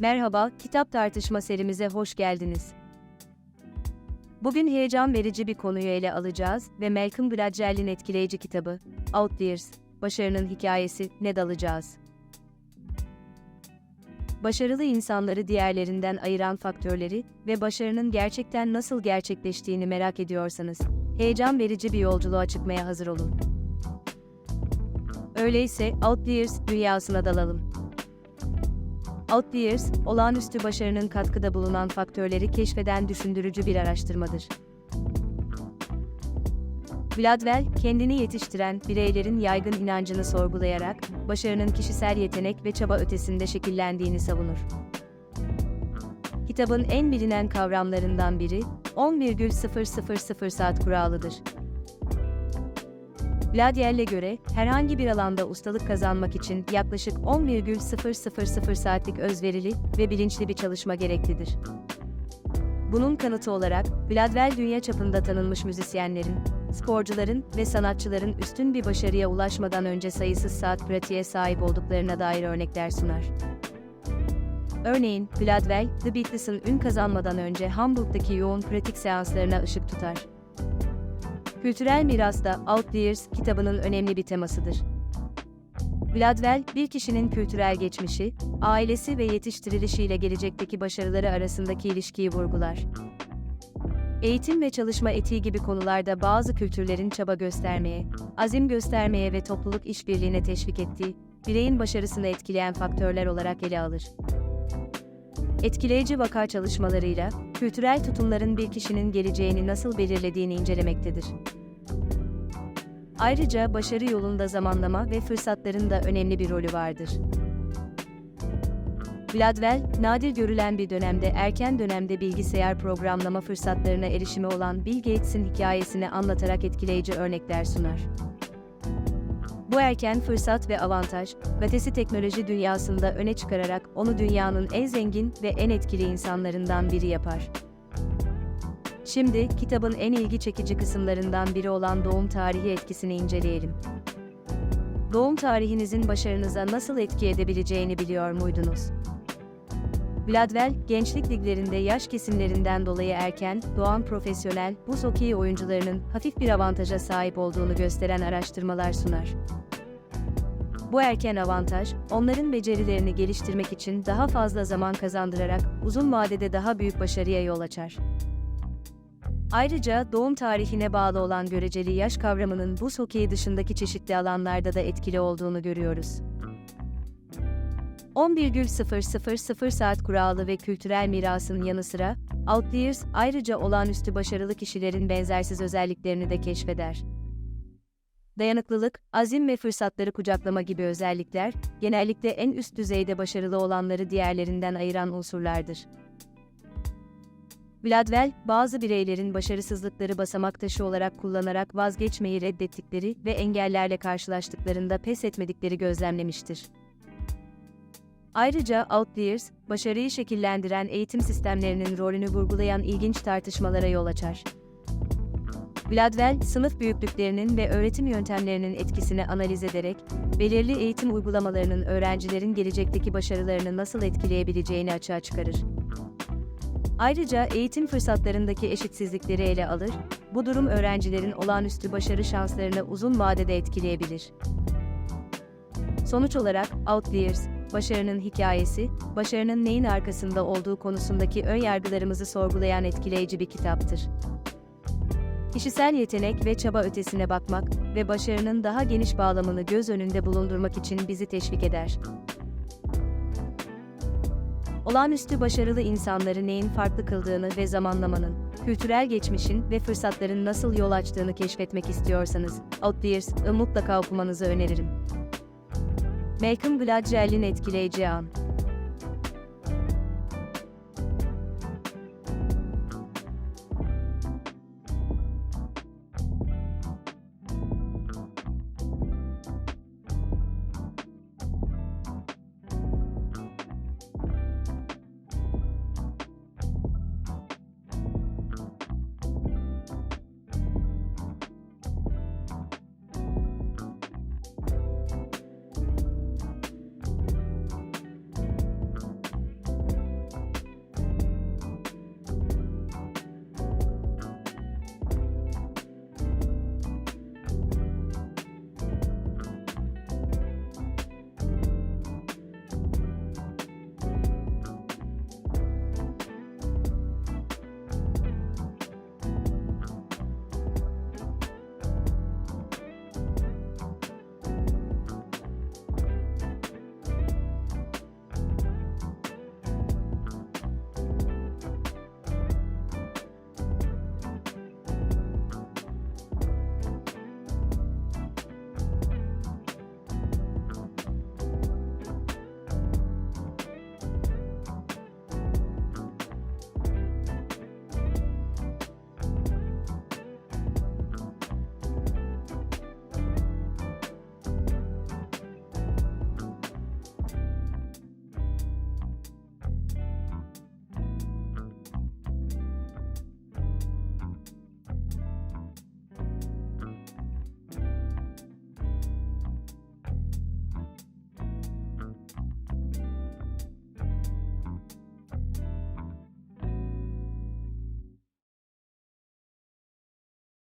Merhaba, kitap tartışma serimize hoş geldiniz. Bugün heyecan verici bir konuyu ele alacağız ve Malcolm Gladwell'in etkileyici kitabı, Outliers, Başarının Hikayesi, ne dalacağız. Başarılı insanları diğerlerinden ayıran faktörleri ve başarının gerçekten nasıl gerçekleştiğini merak ediyorsanız, heyecan verici bir yolculuğa çıkmaya hazır olun. Öyleyse Outliers dünyasına dalalım. Outliers, olağanüstü başarının katkıda bulunan faktörleri keşfeden düşündürücü bir araştırmadır. Gladwell, kendini yetiştiren bireylerin yaygın inancını sorgulayarak, başarının kişisel yetenek ve çaba ötesinde şekillendiğini savunur. Kitabın en bilinen kavramlarından biri, 10,000 saat kuralıdır. Gladwell'e göre, herhangi bir alanda ustalık kazanmak için yaklaşık 10,000 saatlik özverili ve bilinçli bir çalışma gereklidir. Bunun kanıtı olarak, Gladwell dünya çapında tanınmış müzisyenlerin, sporcuların ve sanatçıların üstün bir başarıya ulaşmadan önce sayısız saat pratiğe sahip olduklarına dair örnekler sunar. Örneğin, Gladwell, The Beatles'ın ün kazanmadan önce Hamburg'daki yoğun pratik seanslarına ışık tutar. Kültürel miras da Outliers kitabının önemli bir temasıdır. Gladwell, bir kişinin kültürel geçmişi, ailesi ve yetiştirilişiyle gelecekteki başarıları arasındaki ilişkiyi vurgular. Eğitim ve çalışma etiği gibi konularda bazı kültürlerin çaba göstermeye, azim göstermeye ve topluluk işbirliğine teşvik ettiği, bireyin başarısını etkileyen faktörler olarak ele alır. Etkileyici vaka çalışmalarıyla, kültürel tutumların bir kişinin geleceğini nasıl belirlediğini incelemektedir. Ayrıca başarı yolunda zamanlama ve fırsatların da önemli bir rolü vardır. Gladwell, nadir görülen bir dönemde erken dönemde bilgisayar programlama fırsatlarına erişimi olan Bill Gates'in hikayesini anlatarak etkileyici örnekler sunar. Bu erken fırsat ve avantaj, Gates'i teknoloji dünyasında öne çıkararak onu dünyanın en zengin ve en etkili insanlarından biri yapar. Şimdi, kitabın en ilgi çekici kısımlarından biri olan doğum tarihi etkisini inceleyelim. Doğum tarihinizin başarınıza nasıl etki edebileceğini biliyor muydunuz? Gladwell, gençlik liglerinde yaş kesimlerinden dolayı erken, doğan profesyonel, buz hokeyi oyuncularının hafif bir avantaja sahip olduğunu gösteren araştırmalar sunar. Bu erken avantaj, onların becerilerini geliştirmek için daha fazla zaman kazandırarak uzun vadede daha büyük başarıya yol açar. Ayrıca doğum tarihine bağlı olan göreceli yaş kavramının buz hokeyi dışındaki çeşitli alanlarda da etkili olduğunu görüyoruz. 11,000 saat kuralı ve kültürel mirasın yanı sıra, Outliers ayrıca olağanüstü başarılı kişilerin benzersiz özelliklerini de keşfeder. Dayanıklılık, azim ve fırsatları kucaklama gibi özellikler, genellikle en üst düzeyde başarılı olanları diğerlerinden ayıran unsurlardır. Gladwell, bazı bireylerin başarısızlıkları basamak taşı olarak kullanarak vazgeçmeyi reddettikleri ve engellerle karşılaştıklarında pes etmedikleri gözlemlemiştir. Ayrıca Outliers, başarıyı şekillendiren eğitim sistemlerinin rolünü vurgulayan ilginç tartışmalara yol açar. Gladwell, sınıf büyüklüklerinin ve öğretim yöntemlerinin etkisini analiz ederek, belirli eğitim uygulamalarının öğrencilerin gelecekteki başarılarını nasıl etkileyebileceğini açığa çıkarır. Ayrıca eğitim fırsatlarındaki eşitsizlikleri ele alır, bu durum öğrencilerin olağanüstü başarı şanslarını uzun vadede etkileyebilir. Sonuç olarak, Outliers, başarının hikayesi, başarının neyin arkasında olduğu konusundaki ön yargılarımızı sorgulayan etkileyici bir kitaptır. Kişisel yetenek ve çaba ötesine bakmak ve başarının daha geniş bağlamını göz önünde bulundurmak için bizi teşvik eder. Olağanüstü başarılı insanları neyin farklı kıldığını ve zamanlamanın, kültürel geçmişin ve fırsatların nasıl yol açtığını keşfetmek istiyorsanız, Outliers'ı mutlaka okumanızı öneririm. Malcolm Gladwell'in etkileyici an.